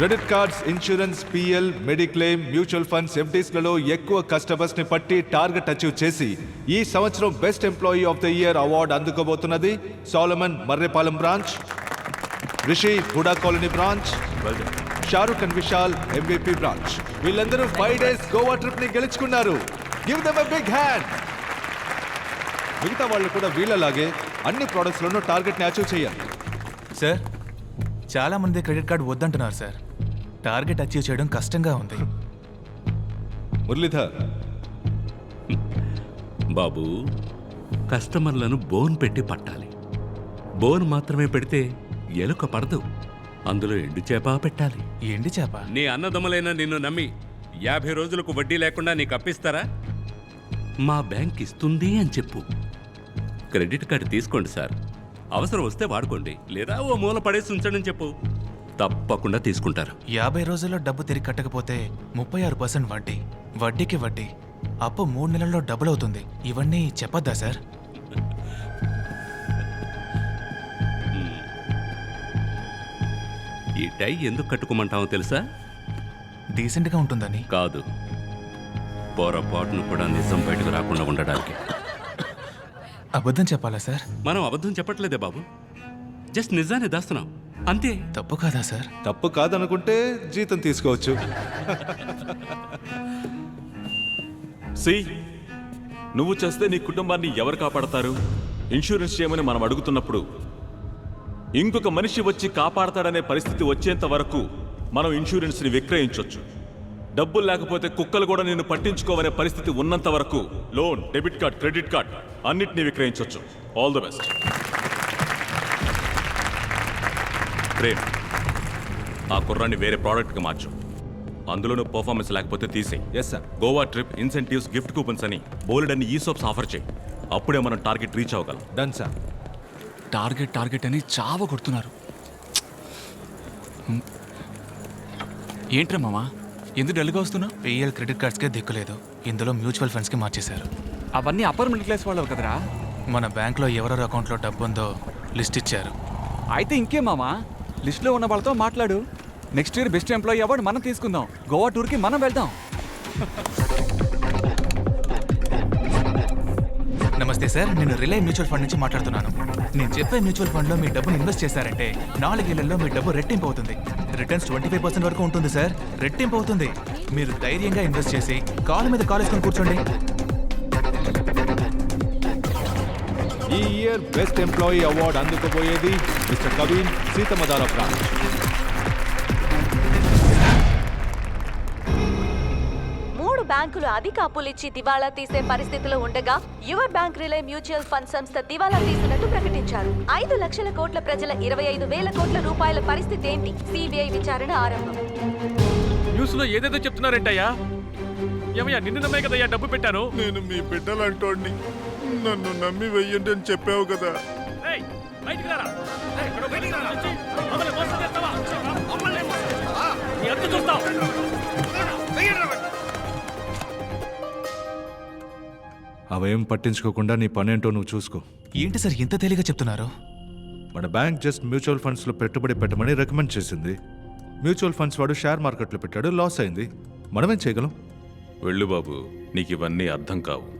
Credit cards insurance PL mediclaim mutual funds ఎఫ్డీస్లలో ఎక్కువ కస్టమర్స్ని పట్టి టార్గెట్ అచీవ్ చేసి ఈ సంవత్సరం best employee of the year award అందుకోబోతున్నది Solomon Marripalem branch Rishi HUDA colony branch Shahrukh and Vishal MVP branch. వీళ్ళందరూ five days Goa ట్రిప్ని గెలుచుకున్నారు give them big hand మిగతా వాళ్ళు కూడా వీళ్ళలాగే అన్ని ప్రోడక్ట్స్లోనూ టార్గెట్ని టార్గెట్ని అచీవ్ చేయాలి. సార్ చాలా మంది క్రెడిట్ కార్డ్ వద్దంటున్నారు సార్. టార్గెట్ అచీవ్ చేయడం కష్టంగా ఉంది. మురళీధర్. బాబు కస్టమర్లను బోన్ పెట్టి పట్టాలి. బోన్ మాత్రమే పెడితే ఎలుక పడదు. అందులో ఎండు చేప పెట్టాలి. ఎండి చేప? నీ అన్నదమ్ములైన నిన్ను నమ్మి యాభై రోజులకు వడ్డీ లేకుండా నీకు అప్పిస్తారా? మా బ్యాంక్ ఇస్తుంది అని చెప్పు. క్రెడిట్ కార్డు తీసుకోండి సార్. అవసరం వస్తే వాడుకోండి. లేదా ఓ మూల పడేసి ఉంచండి చెప్పు. తప్పకుండా తీసుకుంటారు. యాభై రోజుల్లో డబ్బు తిరిగి కట్టకపోతే ముప్పై ఆరు పర్సెంట్ వడ్డీ. వడ్డీకి వడ్డీ. అప్పు మూడు నెలల్లో డబుల్ అవుతుంది. ఇవన్నీ చెప్పొద్దా సార్? ఈ టై ఎందుకు కట్టుకోమంటావో తెలుసా? డీసెంట్గా ఉంటుందని. కాదు. పొరపాటును కూడా నిజం బయటకు రాకుండా ఉండడానికి. అబద్ధం చెప్పాలా సార్? మనం అబద్ధం చెప్పట్లేదే బాబు. జస్ట్ నిజాన్ని దాస్తున్నాం. అంతే. తప్పు కాదా సార్? తప్పు కాదనుకుంటే జీతం తీసుకోవచ్చు. సి నువ్వు చేస్తే నీ కుటుంబాన్ని ఎవరు కాపాడతారు? ఇన్సూరెన్స్ చేయమని మనం అడుగుతున్నప్పుడు ఇంకొక మనిషి వచ్చి కాపాడతాడనే పరిస్థితి వచ్చేంత వరకు మనం ఇన్సూరెన్స్ని విక్రయించవచ్చు డబ్బులు లేకపోతే కుక్కలు కూడా నిన్ను పట్టించుకోవనే పరిస్థితి ఉన్నంత వరకు loan debit card credit card అన్నిటినీ విక్రయించవచ్చు ఆల్ ది బెస్ట్ ప్రేమ్ ఆ కుర్రాన్ని వేరే ప్రోడక్ట్కి మార్చు. అందులోనూ పర్ఫార్మెన్స్ లేకపోతే తీసేయి. Yes sir Goa trip incentives gift coupons అని బోల్డ్ అని ఈ సోప్స్ ఆఫర్ చేయి. అప్పుడే మనం టార్గెట్ రీచ్ అవ్వగలం. డన్ సార్ టార్గెట్ టార్గెట్ అని చావ కొడుతున్నారు. ఏంట్రా మామా? ఎందుకు డల్గా వస్తున్నా? పిఎల్ క్రెడిట్ కార్డ్స్కే దిక్కులేదు ఇందులో మ్యూచువల్ ఫండ్స్కి మార్చేశారు. అవన్నీ అప్పర్ మిడిల్ క్లాస్ వాళ్ళు కదరా. మన బ్యాంక్లో ఎవరెవరి అకౌంట్లో డబ్బు ఉందో లిస్ట్ ఇచ్చారు. అయితే ఇంకేం మామా. లిస్ట్లో ఉన్న వాళ్ళతో మాట్లాడు. Next year best employee award మనం తీసుకుందాం. గోవా టూర్కి మనం వెళ్దాం. నమస్తే సార్ నేను రిలే మ్యూచువల్ ఫండ్ నుంచి మాట్లాడుతున్నాను. నేను చెప్పే మ్యూచువల్ ఫండ్లో మీ డబ్బును ఇన్వెస్ట్ చేశారంటే నాలుగేళ్ళలో మీ డబ్బు రెట్టింపు అవుతుంది. రిటర్న్స్ ట్వంటీ ఫైవ్ పర్సెంట్ వరకు ఉంటుంది సార్. రెట్టింపు అవుతుంది. మీరు ధైర్యంగా ఇన్వెస్ట్ చేసి కాలు మీద కాలేసుకొని కూర్చోండి. ఈ ఇయర్ బెస్ట్ ఎంప్లాయీ అవార్డు అందుకోబోయేది మిస్టర్ కవీన్ సీతమదార బ్రాంచ్ మూడు బ్యాంకులు అధిక అప్పులిచ్చి దివాళా తీసే పరిస్థితిలో ఉండగా యువ బ్యాంక్ రిలే మ్యూచువల్ ఫండ్ సంస్థ దివాళా తీసినట్టు ప్రకటించారు. ఐదు లక్షల కోట్ల ప్రజల ఇరవై ఐదు వేల కోట్ల రూపాయల పరిస్థితి ఏంటి? సిబిఐ విచారణ ఆరంభం. న్యూస్లో ఏదేదో చెప్తున్నారేంటయ్యా. ఏమయ్యా నిన్ను నమ్మే కదయ్యా డబ్బు పెట్టాను నేను మీ బిడ్డలంటోడిని నన్ను నమ్మి వెయ్యండి అని చెప్పావు కదా. అవేం పట్టించుకోకుండా నీ పనేంటో నువ్వు చూసుకో. ఏంటి సార్ ఇంత తేలిగా చెప్తున్నారు? మన బ్యాంక్ జస్ట్ మ్యూచువల్ ఫండ్స్లో పెట్టుబడి పెట్టమని రికమెండ్ చేసింది. మ్యూచువల్ ఫండ్స్ వాడు షేర్ మార్కెట్లో పెట్టాడు లాస్ అయింది. మనమేం చేయగలం? వెళ్ళు బాబు నీకు ఇవన్నీ అర్థం కావు.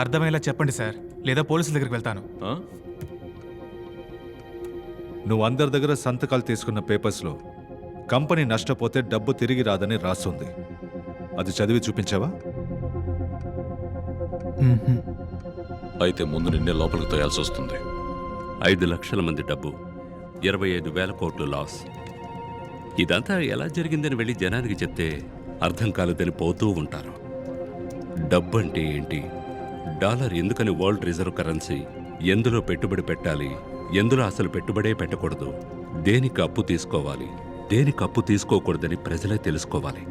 అర్థమయ్యేలా చెప్పండి సార్. లేదా పోలీసుల దగ్గరికి వెళ్తాను? నువ్వు అందరి దగ్గర సంతకాలు తీసుకున్న పేపర్స్లో కంపెనీ నష్టపోతే డబ్బు తిరిగి రాదని రాస్తుంది అది చదివి చూపించావా. అయితే ముందు నిన్నే లోపలికి తోయాల్సి వస్తుంది. ఐదు లక్షల మంది డబ్బు ఇరవై ఐదు వేల కోట్లు లాస్. ఇదంతా ఎలా జరిగిందని వెళ్ళి జనానికి చెప్తే అర్థం కాలేదని పోతూ ఉంటారు. డబ్బు అంటే ఏంటి? డాలర్ ఎందుకని వరల్డ్ రిజర్వ్ కరెన్సీ? ఎందులో పెట్టుబడి పెట్టాలి? ఎందులో అసలు పెట్టుబడే పెట్టకూడదు? దేనికి అప్పు తీసుకోవాలి? దేనికి అప్పు తీసుకోకూడదని ప్రజలే తెలుసుకోవాలి.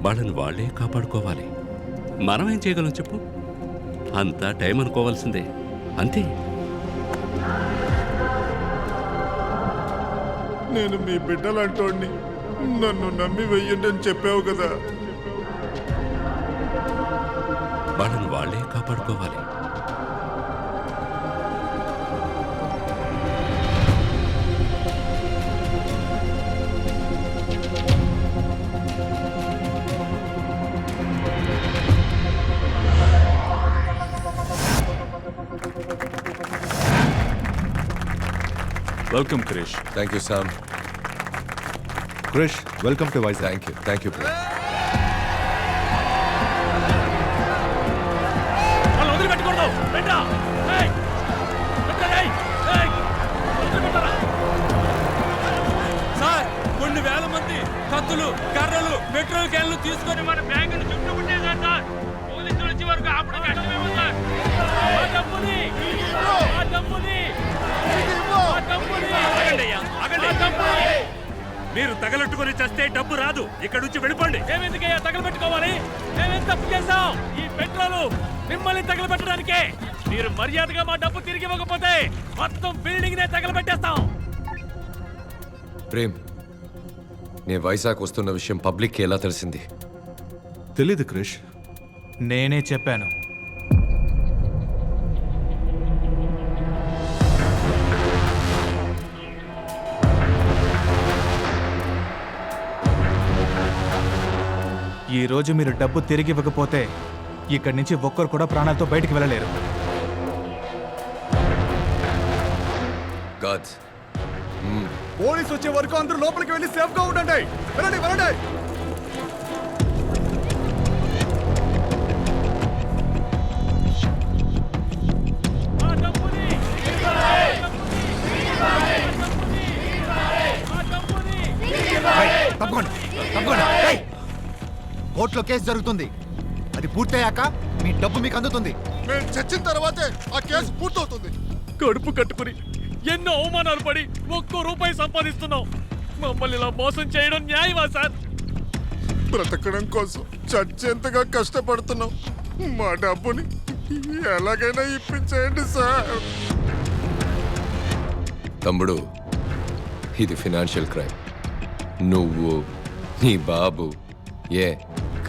వాళ్ళని వాళ్ళే కాపాడుకోవాలి. మనం ఏం చేయగలం చెప్పు? అంతా టైం అనుకోవాల్సిందే. అంతే. నేను మీ బిడ్డలంటోడిని. నన్ను నమ్మి వెయ్యండి అని చెప్పావు కదా. వాళ్ళని వాళ్ళే కాపాడుకోవాలి. Welcome Krish thank you Sam Krish welcome to wise thank you thank you sir కొన్ని వేల మంది కత్తులు కర్రలు పెట్రోల్ క్యాన్లు తీసుకొని మన బ్యాంకును చుట్టుముట్టేశారు సార్. పోలీసులు వచ్చే వరకు అప్పుడు కష్టమేమో సార్. ఆ డబ్బుని మీరు తగలట్టుకొని చస్తే డబ్బు రాదు. ఇక్కడ నుంచి వెళ్ళిపోండి మేమెందుకయ్యా తగలబెట్టుకోవాలి? మేమేం తప్పు చేశాం? ఈ పెట్రోలు మిమ్మల్ని తగలబెట్టడానికే. మీరు మర్యాదగా మా డబ్బు తిరిగి ఇవ్వకపోతే మొత్తం బిల్డింగ్ నే తగలబెట్టేస్తాం. ప్రేమ్ నేను వైజాగ్ వస్తున్న విషయం పబ్లిక్కి ఎలా తెలిసింది? తెలీదు క్రిష్. నేనే చెప్పాను. ఈ రోజు మీరు డబ్బు తిరిగి ఇవ్వకపోతే ఇక్కడి నుంచి ఒక్కరు కూడా ప్రాణాలతో బయటికి వెళ్ళలేరు. గాడ్స్. పోలీస్ వచ్చే వరకు అందరూ లోపలికి వెళ్ళి సేఫ్గా ఉండండి. వెళ్ళండి వెళ్ళండి. కోర్టులో కేసు జరుగుతుంది. అది పూర్తయ్యాక మీ డబ్బు మీకు అందుతుంది. మేము చచ్చిన తర్వాతే ఆ కేసు పూర్తవుతుంది. కడుపు కట్టుకుని ఎన్నో అవమానాలు పడి ఒక్కో రూపాయి సంపాదిస్తున్నాం. మమ్మల్ని ఇలా మోసం చేయడం న్యాయమా సార్? బ్రతకడం కోసం చచ్చేంతగా కష్టపడుతున్నాం. మా డబ్బుని ఎలాగైనా ఇప్పించేయండి సార్. తమ్ముడు ఇది ఫినాన్షియల్ క్రైమ్. నువ్వు నీ బాబు ఏ?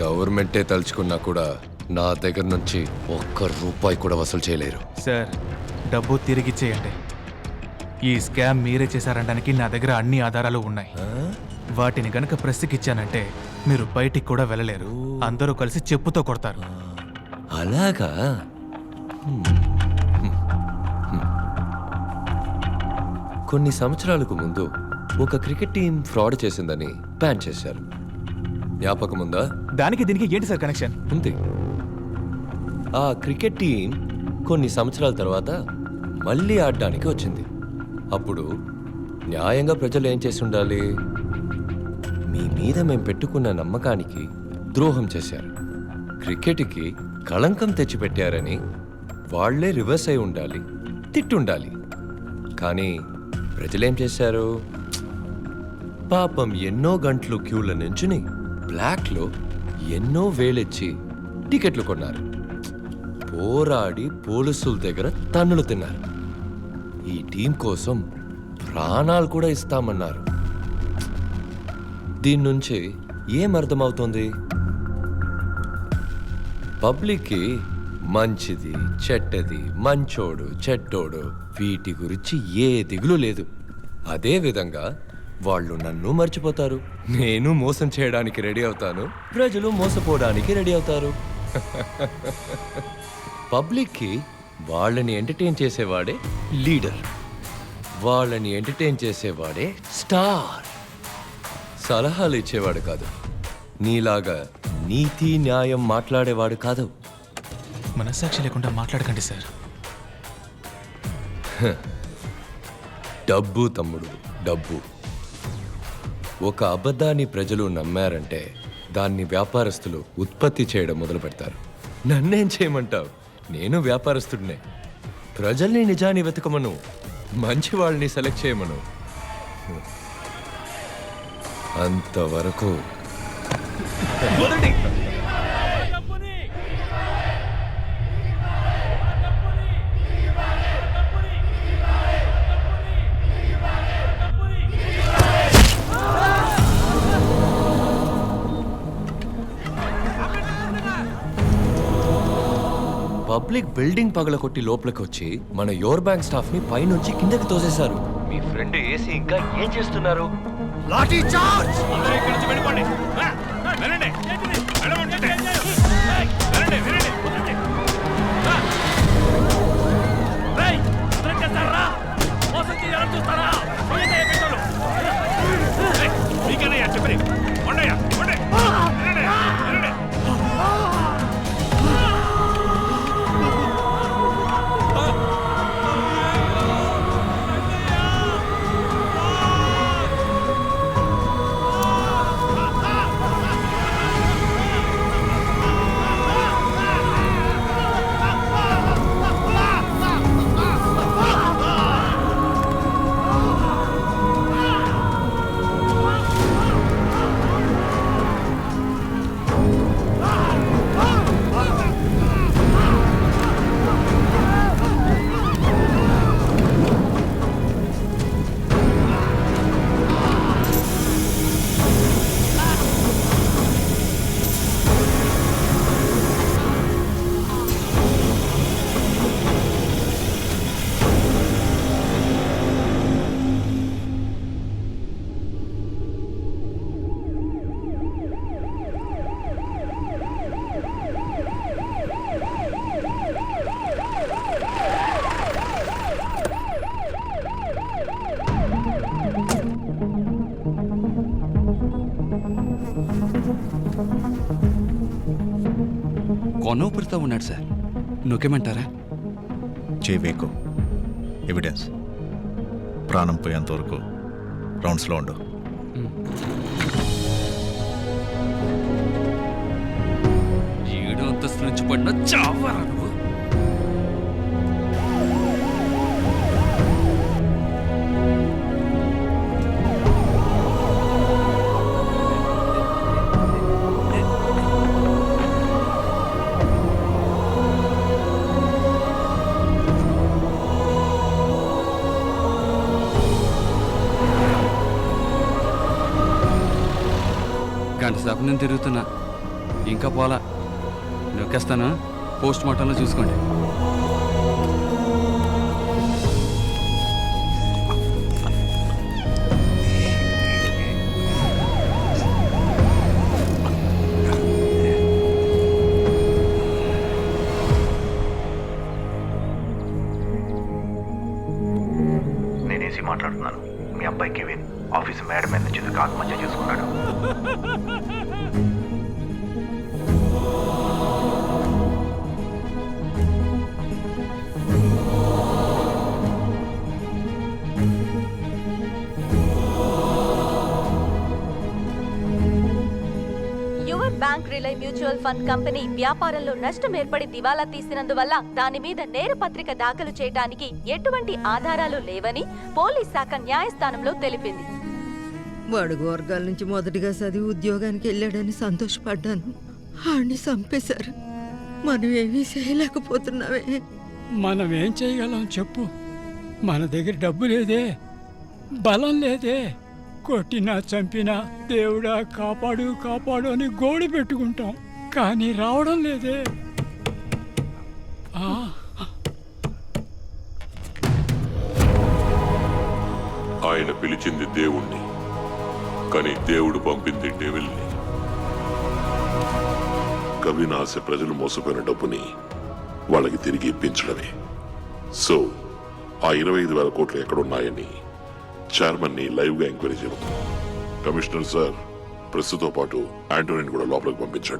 గవర్నమెంటే తలుచుకున్నా కూడా నా దగ్గర నుంచి ఒక్క రూపాయి కూడా వసూలు చేయలేరు. సార్ డబ్బు తిరిగిచ్చేయండి ఈ స్కామ్ మీరే చేశారనడానికి నా దగ్గర అన్ని ఆధారాలు ఉన్నాయి. వాటిని గనక ప్రెస్కి మీరు బయటికి కూడా వెళ్ళలేరు. అందరూ కలిసి చెప్పుతో కొడతారు. అలాగా. కొన్ని సంవత్సరాలకు ముందు ఒక క్రికెట్ టీం ఫ్రాడ్ చేసిందని బ్యాన్ చేశారు. జ్ఞాపకం ఉందా దానికి దీనికి ఏంటి సార్ కనెక్షన్ ఉంది ఆ క్రికెట్ టీం కొన్ని సంవత్సరాల తర్వాత మళ్ళీ ఆడడానికి వచ్చింది. అప్పుడు న్యాయంగా ప్రజలు ఏం చేసి ఉండాలి? మీ మీద మేము పెట్టుకున్న నమ్మకానికి ద్రోహం చేశారు. క్రికెట్కి కళంకం తెచ్చిపెట్టారని వాళ్ళే రివర్స్ అయి ఉండాలి తిట్టుండాలి. కానీ ప్రజలేం చేశారు? పాపం ఎన్నో గంటలు క్యూల నుంచుని బ్లాక్లో ఎన్నో వేలెచ్చి టికెట్లు కొన్నారు. పోరాడి పోలీసుల దగ్గర తన్నులు తిన్నారు. ఈ టీం కోసం ప్రాణాలు కూడా ఇస్తామన్నారు. దీని నుంచి ఏం అర్థమవుతుంది? పబ్లిక్కి మంచిది చెడ్డది మంచోడు చెడ్డోడు వీటి గురించి ఏ దిగులు లేదు. అదేవిధంగా వాళ్ళు నన్ను మర్చిపోతారు. నేను మోసం చేయడానికి రెడీ అవుతాను. ప్రజలు మోసపోవడానికి రెడీ అవుతారు. పబ్లిక్కి వాళ్ళని ఎంటర్టైన్ చేసేవాడే లీడర్. వాళ్ళని ఎంటర్టైన్ చేసేవాడే స్టార్. సలహాలు ఇచ్చేవాడు కాదు. నీలాగా నీతి న్యాయం మాట్లాడేవాడు కాదు. మనస్సాక్షి లేకుండా మాట్లాడకండి సార్. డబ్బు తమ్ముడు డబ్బు. ఒక అబద్ధాన్ని ప్రజలు నమ్మారంటే దాన్ని వ్యాపారస్తులు ఉత్పత్తి చేయడం మొదలు పెడతారు నన్నేం చేయమంటావు? నేను వ్యాపారస్తుడినే. ప్రజల్ని నిజాన్ని వెతకమను మంచి వాళ్ళని సెలెక్ట్ చేయమను. అంతవరకు. పబ్లిక్ బిల్డింగ్ పగలకొట్టి లోపలికి వచ్చి మన యోర్ బ్యాంక్ స్టాఫ్ని పైనుంచి కిందకి తోసేశారు. మీ ఫ్రెండ్ ఏసీ ఇంకా ఏం చేస్తున్నారు? లాఠీ చార్జ్ అందరూ ఇక్కడి నుంచి వెళ్ళిపోండి. వెళ్ళండి. పొన్న ఊపిరితో ఉన్నాడు సార్. నొక్కేమంటారా? చేవేకు. ఎవిడెన్స్. ప్రాణం పోయేంత వరకు రౌండ్స్లో ఉండు. ఏడు అంతస్తు నుంచి పడిన చావరా నువ్వు? నేను తిరుగుతున్నా. ఇంకా పోలా. నొక్కేస్తాను. పోస్ట్ మార్టంలో చూసుకోండి. నేనేసి మాట్లాడుతున్నాను. మీ అబ్బాయి కెవిన్ ఆఫీస్ మేడం మీద నుంచి ఆత్మహత్య చేసుకున్నాడు? బ్యాంక్ రిలై మ్యూచువల్ ఫండ్ కంపెనీ వ్యాపారంలో నష్టం ఏర్పడి దివాలా తీసినందువల్ల దాని మీద నేరపత్రిక దాఖలు చేయడానికి ఎటువంటి ఆధారాలు లేవని పోలీస్ శాఖ న్యాయస్థానంలో తెలిపింది. బడుగు వర్గాల నుంచి మొదటిగా చదివి ఉద్యోగానికి వెళ్ళాడని సంతోషపడ్డాను. ఆడిని చంపేశారు. మనం ఏమీ చేయలేకపోతున్నావే. మనం ఏం చేయగలం చెప్పు. మన దగ్గర డబ్బు లేదే. బలం లేదే. కొట్టినా చంపినా దేవుడా కాపాడు కాపాడు అని గోడు పెట్టుకుంటాం. కానీ రావడం లేదే. ఆయన పిలిచింది దేవుణ్ణి కానీ దేవుడు పంపింది డెవిల్ని. కవినాశ ప్రజలు మోసపోయిన డబ్బుని వాళ్ళకి తిరిగి ఇప్పించడమే. సో ఆ ఇరవై ఐదు వేల కోట్లు ఎక్కడున్నాయని చైర్మన్ని లైవ్గా ఎంక్వైరీ చేయబోతున్నాం. కమిషనర్ సార్ ప్రెస్తో పాటు ఆంటోనీని కూడా లోపలికి పంపించండి.